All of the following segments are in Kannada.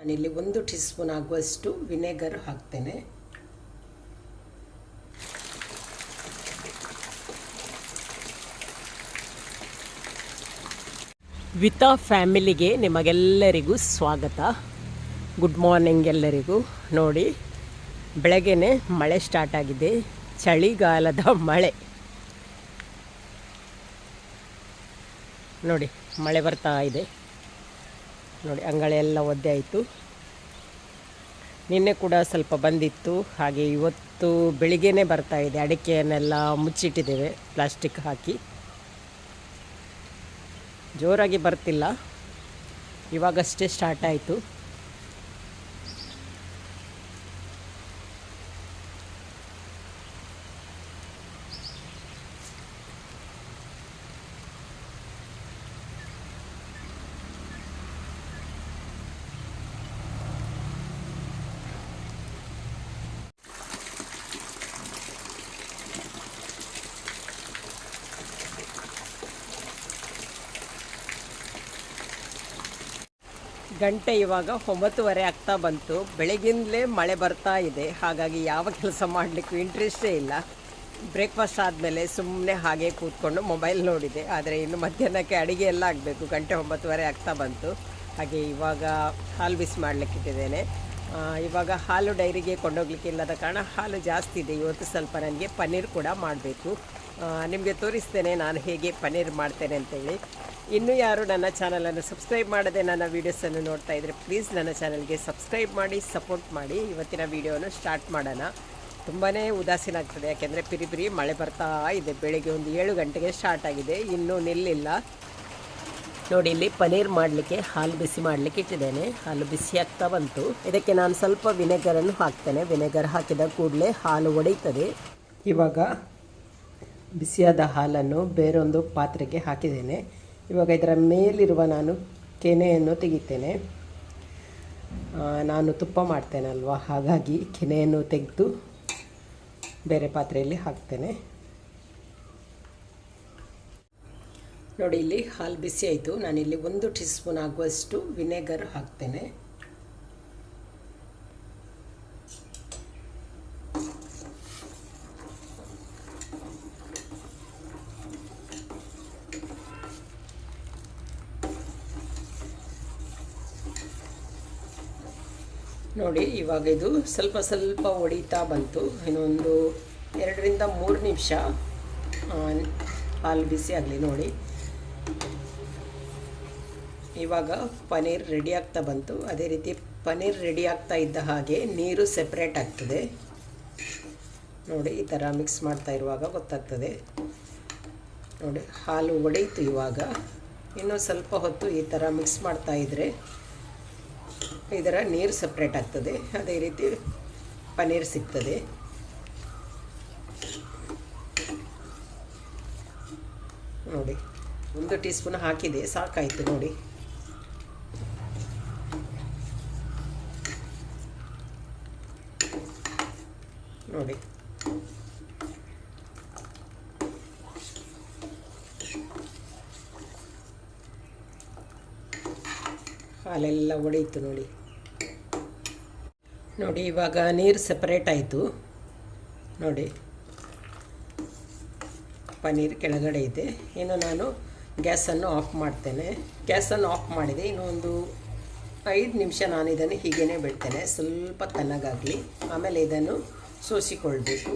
ನಾನಿಲ್ಲಿ ಒಂದು ಟೀ ಸ್ಪೂನ್ ಆಗುವಷ್ಟು ವಿನೆಗರ್ ಹಾಕ್ತೇನೆ. ವಿತಾ ಫ್ಯಾಮಿಲಿಗೆ ನಿಮಗೆಲ್ಲರಿಗೂ ಸ್ವಾಗತ. ಗುಡ್ ಮಾರ್ನಿಂಗ್ ಎಲ್ಲರಿಗೂ. ನೋಡಿ ಬೆಳಗ್ಗೆ ಮಳೆ ಸ್ಟಾರ್ಟ್ ಆಗಿದೆ. ಚಳಿಗಾಲದ ಮಳೆ. ನೋಡಿ, ಮಳೆ ಬರ್ತಾ ಇದೆ. ನೋಡಿ, ಅಂಗಳ ಎಲ್ಲ ಒದ್ದೆ ಆಯಿತು. ನಿನ್ನೆ ಕೂಡ ಸ್ವಲ್ಪ ಬಂದಿತ್ತು. ಹಾಗೆ ಇವತ್ತು ಬೆಳಿಗ್ಗೆನೇ ಬರ್ತಾ ಇದೆ. ಅಡಿಕೆಯನ್ನೆಲ್ಲ ಮುಚ್ಚಿಟ್ಟಿದ್ದೇವೆ, ಪ್ಲಾಸ್ಟಿಕ್ ಹಾಕಿ. ಜೋರಾಗಿ ಬರ್ತಿಲ್ಲ. ಇವಾಗಷ್ಟೇ ಸ್ಟಾರ್ಟ್ ಆಯಿತು. ಗಂಟೆ ಇವಾಗ ಒಂಬತ್ತುವರೆ ಆಗ್ತಾ ಬಂತು. ಬೆಳಗಿಂದಲೇ ಮಳೆ ಬರ್ತಾ ಇದೆ. ಹಾಗಾಗಿ ಯಾವ ಕೆಲಸ ಮಾಡಲಿಕ್ಕೂ ಇಂಟ್ರೆಸ್ಟೇ ಇಲ್ಲ. ಬ್ರೇಕ್ಫಾಸ್ಟ್ ಆದಮೇಲೆ ಸುಮ್ಮನೆ ಹಾಗೆ ಕೂತ್ಕೊಂಡು ಮೊಬೈಲ್ ನೋಡಿದೆ. ಆದರೆ ಇನ್ನು ಮಧ್ಯಾಹ್ನಕ್ಕೆ ಅಡುಗೆ ಎಲ್ಲ ಆಗಬೇಕು. ಗಂಟೆ ಒಂಬತ್ತುವರೆ ಆಗ್ತಾ ಬಂತು. ಹಾಗೆ ಇವಾಗ ಹಾಲು ಬಿಸಿ ಮಾಡಲಿಕ್ಕಿಟ್ಟಿದ್ದೇನೆ ಇವಾಗ ಹಾಲು ಡೈರಿಗೆ ಕೊಂಡೋಗ್ಲಿಕ್ಕೆ ಇಲ್ಲದ ಕಾರಣ ಹಾಲು ಜಾಸ್ತಿ ಇದೆ. ಇವತ್ತು ಸ್ವಲ್ಪ ನನಗೆ ಪನ್ನೀರ್ ಕೂಡ ಮಾಡಬೇಕು. ನಿಮಗೆ ತೋರಿಸ್ತೇನೆ ನಾನು ಹೇಗೆ ಪನ್ನೀರ್ ಮಾಡ್ತೇನೆ ಅಂತೇಳಿ. ಇನ್ನೂ ಯಾರು ನನ್ನ ಚಾನಲನ್ನು ಸಬ್ಸ್ಕ್ರೈಬ್ ಮಾಡದೆ ನನ್ನ ವೀಡಿಯೋಸನ್ನು ನೋಡ್ತಾ ಇದ್ದರೆ ಪ್ಲೀಸ್ ನನ್ನ ಚಾನಲ್ಗೆ ಸಬ್ಸ್ಕ್ರೈಬ್ ಮಾಡಿ ಸಪೋರ್ಟ್ ಮಾಡಿ. ಇವತ್ತಿನ ವೀಡಿಯೋನ ಸ್ಟಾರ್ಟ್ ಮಾಡೋಣ. ತುಂಬಾ ಉದಾಸೀನ ಆಗ್ತದೆ. ಯಾಕೆಂದರೆ ಪಿರಿ ಪಿರಿ ಮಳೆ ಬರ್ತಾ ಇದೆ. ಬೆಳಿಗ್ಗೆ ಒಂದು ಏಳು ಗಂಟೆಗೆ ಸ್ಟಾರ್ಟ್ ಆಗಿದೆ. ಇನ್ನೂ ನಿಲ್ಲಿಲ್ಲ. ನೋಡಿ, ಇಲ್ಲಿ ಪನೀರ್ ಮಾಡಲಿಕ್ಕೆ ಹಾಲು ಬಿಸಿ ಮಾಡಲಿಕ್ಕೆ ಇಟ್ಟಿದ್ದೇನೆ. ಹಾಲು ಬಿಸಿ ಆಗ್ತಾ ಬಂತು. ಇದಕ್ಕೆ ನಾನು ಸ್ವಲ್ಪ ವಿನೆಗರನ್ನು ಹಾಕ್ತೇನೆ. ವಿನೆಗರ್ ಹಾಕಿದ ಕೂಡಲೇ ಹಾಲು ಒಡೆಯುತ್ತದೆ. ಇವಾಗ ಬಿಸಿಯಾದ ಹಾಲನ್ನು ಬೇರೊಂದು ಪಾತ್ರೆಗೆ ಹಾಕಿದ್ದೇನೆ. ಇವಾಗ ಇದರ ಮೇಲಿರುವ ನಾನು ಕೆನೆಯನ್ನು ತೆಗಿತೇನೆ. ನಾನು ತುಪ್ಪ ಮಾಡ್ತೇನಲ್ವ? ಹಾಗಾಗಿ ಕೆನೆಯನ್ನು ತೆಗೆದು ಬೇರೆ ಪಾತ್ರೆಯಲ್ಲಿ ಹಾಕ್ತೇನೆ. ನೋಡಿ, ಇಲ್ಲಿ ಹಾಲು ಬಿಸಿ ಆಯಿತು. ನಾನಿಲ್ಲಿ ಒಂದು ಟೀ ಸ್ಪೂನ್ ಆಗುವಷ್ಟು ವಿನೆಗರ್ ಹಾಕ್ತೇನೆ. ನೋಡಿ, ಇವಾಗ ಇದು ಸ್ವಲ್ಪ ಸ್ವಲ್ಪ ಒಡಿತಾ ಬಂತು. ಇನ್ನೊಂದು ಎರಡರಿಂದ ಮೂರು ನಿಮಿಷ ಹಾಲು ಬಿಸಿ ಆಗಲಿ ನೋಡಿ. ಇವಾಗ ಪನೀರ್ ರೆಡಿ ಆಗ್ತಾ ಬಂತು. ಅದೇ ರೀತಿ ಪನೀರ್ ರೆಡಿ ಆಗ್ತಾ ಇದ್ದ ಹಾಗೆ ನೀರು ಸೆಪ್ರೇಟ್ ಆಗ್ತದೆ. ನೋಡಿ, ಈ ಥರ ಮಿಕ್ಸ್ ಮಾಡ್ತಾ ಇರುವಾಗ ಗೊತ್ತಾಗ್ತದೆ. ನೋಡಿ, ಹಾಲು ಒಡೆಯಿತು ಇವಾಗ. ಇನ್ನೂ ಸ್ವಲ್ಪ ಹೊತ್ತು ಈ ಥರ ಮಿಕ್ಸ್ ಮಾಡ್ತಾ ಇದ್ದರೆ ಇದರ ನೀರು ಸಪ್ರೇಟ್ ಆಗ್ತದೆ. ಅದೇ ರೀತಿ ಪನ್ನೀರ್ ಸಿಗ್ತದೆ. ನೋಡಿ, ಒಂದು ಟೀ ಸ್ಪೂನ್ ಹಾಕಿದೆ. ಸಾಕಾಯಿತು ನೋಡಿ. ನೋಡಿ. ಹಾಲೆಲ್ಲ ಒಡೆಯಿತು ನೋಡಿ. ನೋಡಿ, ಇವಾಗ ನೀರು ಸಪ್ರೇಟ್ ಆಯಿತು. ನೋಡಿ. ಪನ್ನೀರ್ ಕೆಳಗಡೆ ಇದೆ. ಇನ್ನು ನಾನು ಗ್ಯಾಸನ್ನು ಆಫ್ ಮಾಡ್ತೇನೆ. ಗ್ಯಾಸನ್ನು ಆಫ್ ಮಾಡಿದೆ. ಇನ್ನು ಒಂದು ಐದು ನಿಮಿಷ ನಾನು ಇದನ್ನು ಹೀಗೇ ಬಿಡ್ತೇನೆ. ಸ್ವಲ್ಪ ತಣ್ಣಗಾಗಲಿ. ಆಮೇಲೆ ಇದನ್ನು ಸೋಸಿಕೊಳ್ಬೇಕು.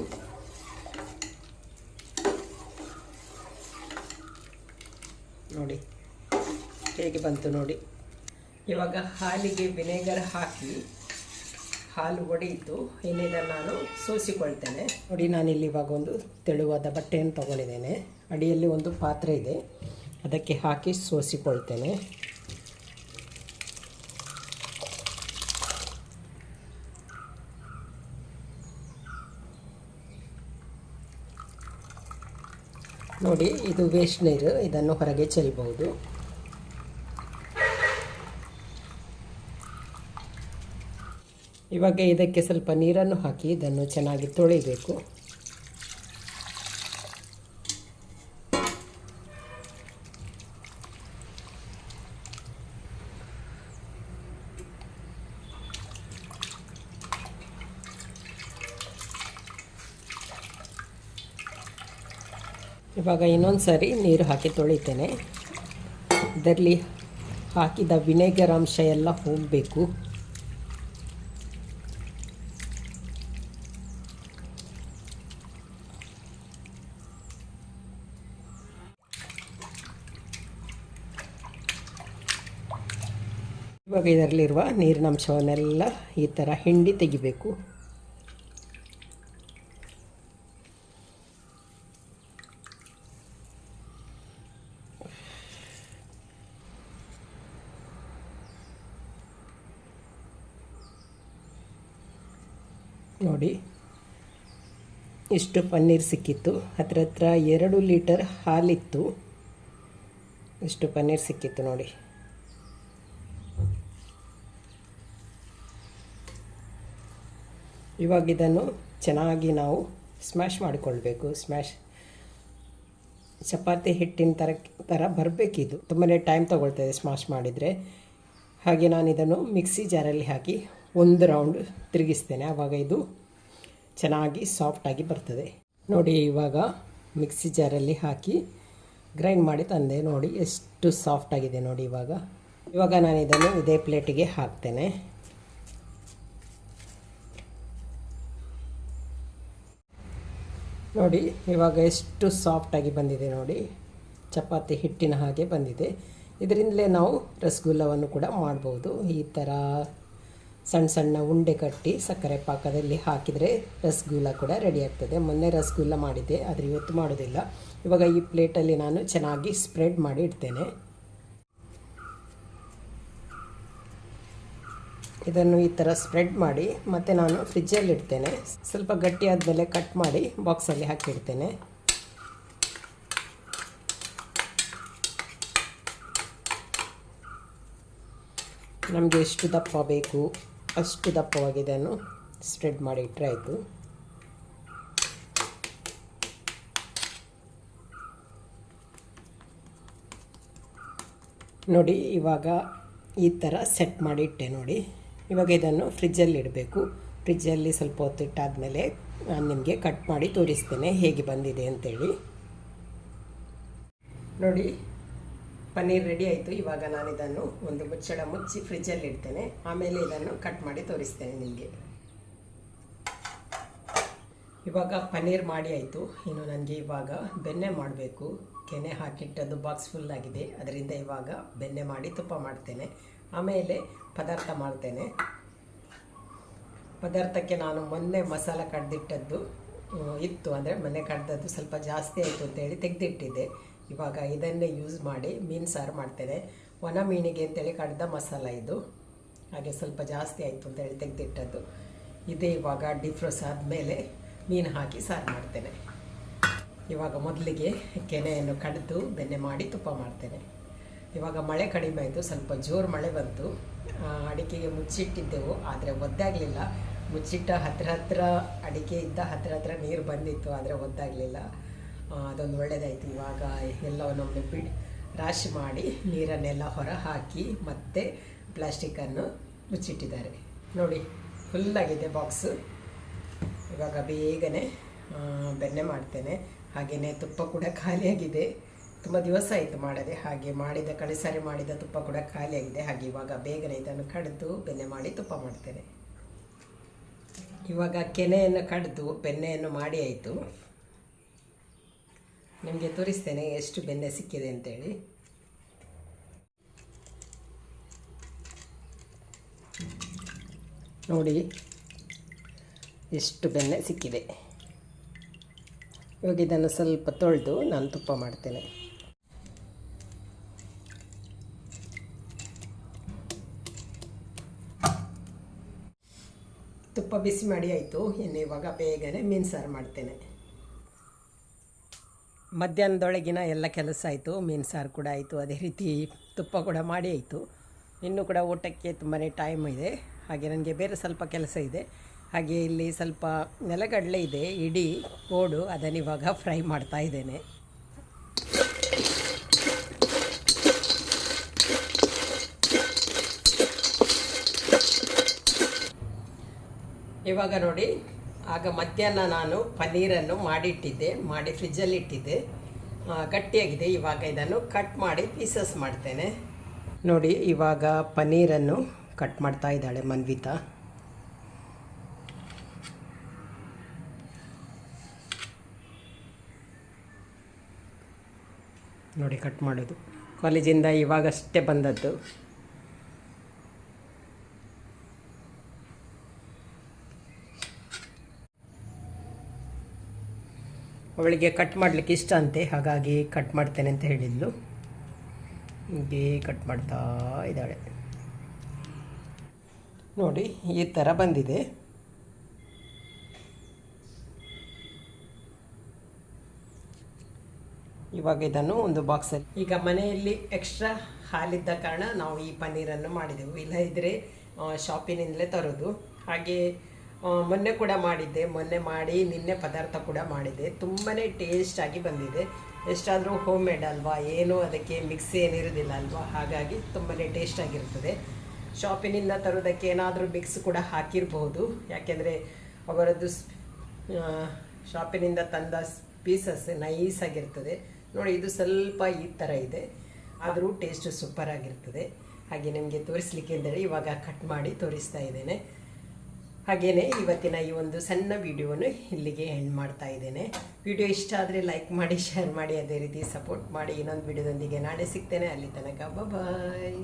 ನೋಡಿ. ಹೇಗೆ ಬಂತು ನೋಡಿ. ಇವಾಗ ಹಾಲಿಗೆ ವಿನೆಗರ್ ಹಾಕಿ ಹಾಲು ಒಡೆಯಿತು ಇನ್ನಿದ ನಾನು ಸೋಸಿಕೊಳ್ತೇನೆ. ನೋಡಿ ನಾನಿಲ್ಲಿ ಇವಾಗ ಒಂದು ತೆಳುವಾದ ಬಟ್ಟೆಯನ್ನು ತಗೊಂಡಿದ್ದೇನೆ. ಅಡಿಯಲ್ಲಿ ಒಂದು ಪಾತ್ರೆ ಇದೆ. ಅದಕ್ಕೆ ಹಾಕಿ ಸೋಸಿಕೊಳ್ತೇನೆ. ನೋಡಿ, ಇದು ವೇಸ್ಟ್ ನೀರು. ಇದನ್ನು ಹೊರಗೆ ಚೆಲ್ಲಬಹುದು. ಇವಾಗ ಇದಕ್ಕೆ ಸ್ವಲ್ಪ ನೀರನ್ನು ಹಾಕಿ ಇದನ್ನು ಚೆನ್ನಾಗಿ ತೊಳಿಬೇಕು. ಇವಾಗ ಇನ್ನೊಂದು ಸಾರಿ ನೀರು ಹಾಕಿ ತೊಳಿತೇನೆ. ಇದರಲ್ಲಿ ಹಾಕಿದ ವಿನೆಗರ್ ಅಂಶ ಎಲ್ಲ ಹೋಗಬೇಕು. ಇವಾಗ ಇದರಲ್ಲಿರುವ ನೀರಿನ ಅಂಶವನ್ನೆಲ್ಲ ಈ ಥರ ಹಿಂಡಿ ತೆಗಿಬೇಕು. ನೋಡಿ, ಇಷ್ಟು ಪನ್ನೀರ್ ಸಿಕ್ಕಿತ್ತು. ಹತ್ರ ಹತ್ರ ಎರಡು ಲೀಟರ್ ಹಾಲಿತ್ತು. ಇಷ್ಟು ಪನ್ನೀರ್ ಸಿಕ್ಕಿತ್ತು ನೋಡಿ. ಇವಾಗ ಇದನ್ನು ಚೆನ್ನಾಗಿ ನಾವು ಸ್ಮ್ಯಾಶ್ ಮಾಡಿಕೊಳ್ಬೇಕು ಸ್ಮ್ಯಾಶ್ ಚಪಾತಿ ಹಿಟ್ಟಿನ ಥರ ಥರ ಬರಬೇಕಿದು. ತುಂಬಾ ಟೈಮ್ ತೊಗೊಳ್ತದೆ ಸ್ಮ್ಯಾಶ್ ಮಾಡಿದರೆ. ಹಾಗೆ ನಾನು ಇದನ್ನು ಮಿಕ್ಸಿ ಜಾರಲ್ಲಿ ಹಾಕಿ ಒಂದು ರೌಂಡ್ ತಿರುಗಿಸ್ತೇನೆ. ಆವಾಗ ಇದು ಚೆನ್ನಾಗಿ ಸಾಫ್ಟಾಗಿ ಬರ್ತದೆ. ನೋಡಿ, ಇವಾಗ ಮಿಕ್ಸಿ ಜಾರಲ್ಲಿ ಹಾಕಿ ಗ್ರೈಂಡ್ ಮಾಡಿ ತಂದೆ. ನೋಡಿ, ಎಷ್ಟು ಸಾಫ್ಟಾಗಿದೆ ನೋಡಿ ಇವಾಗ. ಇವಾಗ ನಾನು ಇದನ್ನು ಇದೇ ಪ್ಲೇಟಿಗೆ ಹಾಕ್ತೇನೆ. ನೋಡಿ, ಇವಾಗ ಎಷ್ಟು ಸಾಫ್ಟಾಗಿ ಬಂದಿದೆ ನೋಡಿ. ಚಪಾತಿ ಹಿಟ್ಟಿನ ಹಾಗೆ ಬಂದಿದೆ. ಇದರಿಂದಲೇ ನಾವು ರಸಗುಲ್ಲವನ್ನು ಕೂಡ ಮಾಡ್ಬೋದು. ಈ ಥರ ಸಣ್ಣ ಸಣ್ಣ ಉಂಡೆ ಕಟ್ಟಿ ಸಕ್ಕರೆ ಪಾಕದಲ್ಲಿ ಹಾಕಿದರೆ ರಸಗುಲ್ಲ ಕೂಡ ರೆಡಿ ಆಗ್ತದೆ. ಮೊನ್ನೆ ರಸಗುಲ್ಲ ಮಾಡಿದ್ದೆ, ಆದರೆ ಇವತ್ತು ಮಾಡೋದಿಲ್ಲ. ಇವಾಗ ಈ ಪ್ಲೇಟಲ್ಲಿ ನಾನು ಚೆನ್ನಾಗಿ ಸ್ಪ್ರೆಡ್ ಮಾಡಿ ಇಡ್ತೇನೆ. ಇದನ್ನು ಈ ಥರ ಸ್ಪ್ರೆಡ್ ಮಾಡಿ, ಮತ್ತು ನಾನು ಫ್ರಿಜ್ಜಲ್ಲಿ ಇಡ್ತೇನೆ. ಸ್ವಲ್ಪ ಗಟ್ಟಿ ಆದಮೇಲೆ ಕಟ್ ಮಾಡಿ ಬಾಕ್ಸಲ್ಲಿ ಹಾಕಿಡ್ತೇನೆ. ನಮಗೆ ಎಷ್ಟು ದಪ್ಪ ಬೇಕು, ಅಷ್ಟು ದಪ್ಪವಾಗಿ ಇದನ್ನು ಸ್ಪ್ರೆಡ್ ಮಾಡಿ ಇಟ್ಟರೆ ಆಯಿತು. ನೋಡಿ, ಇವಾಗ ಈ ಥರ ಸೆಟ್ ಮಾಡಿ ಇಟ್ಟೆ ನೋಡಿ. ಇವಾಗ ಇದನ್ನು ಫ್ರಿಜ್ಜಲ್ಲಿ ಇಡಬೇಕು. ಫ್ರಿಜ್ಜಲ್ಲಿ ಸ್ವಲ್ಪ ಹೊತ್ತು ಇಟ್ಟಾದಮೇಲೆ ನಾನು ನಿಮಗೆ ಕಟ್ ಮಾಡಿ ತೋರಿಸ್ತೇನೆ ಹೇಗೆ ಬಂದಿದೆ ಅಂತೇಳಿ. ನೋಡಿ, ಪನ್ನೀರ್ ರೆಡಿ ಆಯಿತು. ಇವಾಗ ನಾನು ಇದನ್ನು ಒಂದು ಮುಚ್ಚಳ ಮುಚ್ಚಿ ಫ್ರಿಜ್ಜಲ್ಲಿ ಇಡ್ತೇನೆ. ಆಮೇಲೆ ಇದನ್ನು ಕಟ್ ಮಾಡಿ ತೋರಿಸ್ತೇನೆ ನಿಮಗೆ. ಇವಾಗ ಪನ್ನೀರ್ ಮಾಡಿ ಆಯಿತು. ಇನ್ನು ನನಗೆ ಇವಾಗ ಬೆಣ್ಣೆ ಮಾಡಬೇಕು. ಕೆನೆ ಹಾಕಿಟ್ಟದ್ದು ಬಾಕ್ಸ್ ಫುಲ್ ಆಗಿದೆ. ಅದರಿಂದ ಇವಾಗ ಬೆಣ್ಣೆ ಮಾಡಿ ತುಪ್ಪ ಮಾಡ್ತೇನೆ. ಆಮೇಲೆ ಪದಾರ್ಥ ಮಾಡ್ತೇನೆ. ಪದಾರ್ಥಕ್ಕೆ ನಾನು ಮೊನ್ನೆ ಮಸಾಲ ಕಡ್ದಿಟ್ಟದ್ದು ಇತ್ತು. ಅಂದರೆ ಮೊನ್ನೆ ಕಡ್ದದ್ದು ಸ್ವಲ್ಪ ಜಾಸ್ತಿ ಆಯಿತು ಅಂತೇಳಿ ತೆಗೆದಿಟ್ಟಿದ್ದೆ. ಇವಾಗ ಇದನ್ನೇ ಯೂಸ್ ಮಾಡಿ ಮೀನು ಸಾರು ಮಾಡ್ತೇನೆ. ಒಣ ಮೀನಿಗೆ ಅಂತೇಳಿ ಕಡ್ದ ಮಸಾಲ ಇದು. ಹಾಗೆ ಸ್ವಲ್ಪ ಜಾಸ್ತಿ ಆಯಿತು ಅಂತೇಳಿ ತೆಗೆದಿಟ್ಟದ್ದು. ಇದೇ ಇವಾಗ ಡಿಫ್ರೋಸ್ ಆದಮೇಲೆ ಮೀನು ಹಾಕಿ ಸಾರು ಮಾಡ್ತೇನೆ. ಇವಾಗ ಮೊದಲಿಗೆ ಕೆನೆಯನ್ನು ಕಡಿದು ಬೆಣ್ಣೆ ಮಾಡಿ ತುಪ್ಪ ಮಾಡ್ತೇನೆ. ಇವಾಗ ಮಳೆ ಕಡಿಮೆ ಆಯಿತು, ಸ್ವಲ್ಪ ಜೋರು ಮಳೆ ಬಂತು. ಅಡಿಕೆಗೆ ಮುಚ್ಚಿಟ್ಟಿದ್ದೆವು, ಆದರೆ ಒದ್ದಾಗಲಿಲ್ಲ. ಮುಚ್ಚಿಟ್ಟ ಹತ್ರ ಹತ್ರ ಅಡಿಕೆ ಇದ್ದ ಹತ್ರ ಹತ್ರ ನೀರು ಬಂದಿತ್ತು, ಆದರೆ ಒದ್ದಾಗಲಿಲ್ಲ. ಅದೊಂದು ಒಳ್ಳೆಯದಾಯಿತು ಇವಾಗ ಎಲ್ಲವನ್ನೊಮ್ಮೆ ಬಿಡ್, ರಾಶಿ ಮಾಡಿ ನೀರನ್ನೆಲ್ಲ ಹೊರ ಹಾಕಿ ಮತ್ತೆ ಪ್ಲಾಸ್ಟಿಕ್ಕನ್ನು ಮುಚ್ಚಿಟ್ಟಿದ್ದಾರೆ. ನೋಡಿ ಫುಲ್ಲಾಗಿದೆ ಬಾಕ್ಸು ಇವಾಗ ಬೇಗನೆ ಬೆಣ್ಣೆ ಮಾಡ್ತೇನೆ. ಹಾಗೆಯೇ ತುಪ್ಪ ಕೂಡ ಖಾಲಿಯಾಗಿದೆ. ತುಂಬ ದಿವಸ ಆಯಿತು ಮಾಡದೆ ಹಾಗೆ ಮಾಡಿದ, ಕಳೆ ಸಾರಿ ಮಾಡಿದ ತುಪ್ಪ ಕೂಡ ಖಾಲಿಯಾಗಿದೆ ಹಾಗೆ ಇವಾಗ ಬೇಗನೆ ಇದನ್ನು ಕಡಿದು ಬೆಣ್ಣೆ ಮಾಡಿ ತುಪ್ಪ ಮಾಡ್ತೇನೆ. ಇವಾಗ ಕೆನೆಯನ್ನು ಕಡಿದು ಬೆಣ್ಣೆಯನ್ನು ಮಾಡಿ ಆಯಿತು. ನಿಮಗೆ ತೋರಿಸ್ತೇನೆ ಎಷ್ಟು ಬೆಣ್ಣೆ ಸಿಕ್ಕಿದೆ ಅಂತೇಳಿ. ನೋಡಿ, ಎಷ್ಟು ಬೆಣ್ಣೆ ಸಿಕ್ಕಿದೆ. ಇವಾಗ ಇದನ್ನು ಸ್ವಲ್ಪ ತೊಳೆದು ನಾನು ತುಪ್ಪ ಮಾಡ್ತೇನೆ. ತುಪ್ಪ ಬಿಸಿ ಮಾಡಿ ಆಯಿತು. ಇನ್ನು ಇವಾಗ ಬೇಗನೆ ಮೀನು ಸಾರು ಮಾಡ್ತೇನೆ. ಮಧ್ಯಾಹ್ನದೊಳಗಿನ ಎಲ್ಲ ಕೆಲಸ ಆಯಿತು. ಮೀನು ಸಾರು ಕೂಡ ಆಯಿತು. ಅದೇ ರೀತಿ ತುಪ್ಪ ಕೂಡ ಮಾಡಿ ಆಯಿತು. ಇನ್ನೂ ಕೂಡ ಊಟಕ್ಕೆ ತುಂಬಾ ಟೈಮ್ ಇದೆ. ಹಾಗೆ ನನಗೆ ಬೇರೆ ಸ್ವಲ್ಪ ಕೆಲಸ ಇದೆ. ಹಾಗೆ ಇಲ್ಲಿ ಸ್ವಲ್ಪ ನೆಲಗಡಲೆ ಇದೆ, ಇಡೀ ಕೋಡು ಅದನ್ನು ಇವಾಗ ಫ್ರೈ ಮಾಡ್ತಾ ಇದ್ದೇನೆ. ಇವಾಗ ನೋಡಿ, ಆಗ ಮಧ್ಯಾಹ್ನ ನಾನು ಪನ್ನೀರನ್ನು ಮಾಡಿಟ್ಟಿದ್ದೆ, ಮಾಡಿ ಫ್ರಿಜ್ಜಲ್ಲಿ ಇಟ್ಟಿದ್ದೆ. ಗಟ್ಟಿಯಾಗಿದೆ. ಇವಾಗ ಇದನ್ನು ಕಟ್ ಮಾಡಿ ಪೀಸಸ್ ಮಾಡ್ತೇನೆ. ನೋಡಿ, ಇವಾಗ ಪನ್ನೀರನ್ನು ಕಟ್ ಮಾಡ್ತಾ ಇದ್ದಾಳೆ ಮನ್ವಿತಾ. ನೋಡಿ ಕಟ್ ಮಾಡೋದು. ಕಾಲೇಜಿಂದ ಇವಾಗಷ್ಟೇ ಬಂದದ್ದು. ಅವಳಿಗೆ ಕಟ್ ಮಾಡಲಿಕ್ಕೆ ಇಷ್ಟ ಅಂತೆ, ಹಾಗಾಗಿ ಕಟ್ ಮಾಡ್ತೇನೆ ಅಂತ ಹೇಳಿದ್ಲು. ಹೀಗೆ ಕಟ್ ಮಾಡ್ತಾ ಇದ್ದಾಳೆ. ನೋಡಿ, ಈ ಥರ ಬಂದಿದೆ. ಇವಾಗ ಇದನ್ನು ಒಂದು ಬಾಕ್ಸಲ್ಲಿ ಈಗ ಮನೆಯಲ್ಲಿ ಎಕ್ಸ್ಟ್ರಾ ಹಾಲಿದ್ದ ಕಾರಣ ನಾವು ಈ ಪನ್ನೀರನ್ನು ಮಾಡಿದೆವು. ಇಲ್ಲದಿದ್ದರೆ ಶಾಪಿನಿಂದಲೇ ತರೋದು. ಹಾಗೆ ಮೊನ್ನೆ ಕೂಡ ಮಾಡಿದ್ದೆ, ಮೊನ್ನೆ ಮಾಡಿ, ನಿನ್ನೆ ಪದಾರ್ಥ ಕೂಡ ಮಾಡಿದ್ದೆ. ತುಂಬಾ ಟೇಸ್ಟಾಗಿ ಬಂದಿದೆ. ಎಷ್ಟಾದರೂ ಹೋಮ್ ಮೇಡ್ ಅಲ್ವಾ, ಏನೂ ಅದಕ್ಕೆ ಮಿಕ್ಸ್ ಏನಿರೋದಿಲ್ಲ ಅಲ್ವಾ? ಹಾಗಾಗಿ ತುಂಬಾ ಟೇಸ್ಟಾಗಿರ್ತದೆ ಶಾಪಿನಿಂದ ತರೋದಕ್ಕೆ ಏನಾದರೂ ಮಿಕ್ಸ್ ಕೂಡ ಹಾಕಿರಬಹುದು ಯಾಕೆಂದರೆ ಅವರದ್ದು ಶಾಪಿನಿಂದ ತಂದ ಪೀಸಸ್ ನೈಸ್ ಆಗಿರ್ತದೆ. ನೋಡಿ, ಇದು ಸ್ವಲ್ಪ ಈ ಥರ ಇದೆ. ಆದರೂ ಟೇಸ್ಟ್ ಸೂಪರ್ ಆಗಿರ್ತದೆ. ಹಾಗೆ ನಿಮಗೆ ತೋರಿಸ್ಲಿಕ್ಕೆ ಅಂದರೆ ಇವಾಗ ಕಟ್ ಮಾಡಿ ತೋರಿಸ್ತಾ ಇದ್ದೇನೆ. ಹಾಗೆಯೇ ಇವತ್ತಿನ ಈ ಒಂದು ಸಣ್ಣ ವಿಡಿಯೋವನ್ನು ಇಲ್ಲಿಗೆ ಎಂಡ್ ಮಾಡ್ತಾ ಇದ್ದೇನೆ. ವಿಡಿಯೋ ಇಷ್ಟ ಆದರೆ ಲೈಕ್ ಮಾಡಿ ಶೇರ್ ಮಾಡಿ, ಅದೇ ರೀತಿ ಸಪೋರ್ಟ್ ಮಾಡಿ. ಇನ್ನೊಂದು ವಿಡಿಯೋದೊಂದಿಗೆ ನಾಳೆ ಸಿಗ್ತೇನೆ. ಅಲ್ಲಿ ತನಕ ಬಾಯ್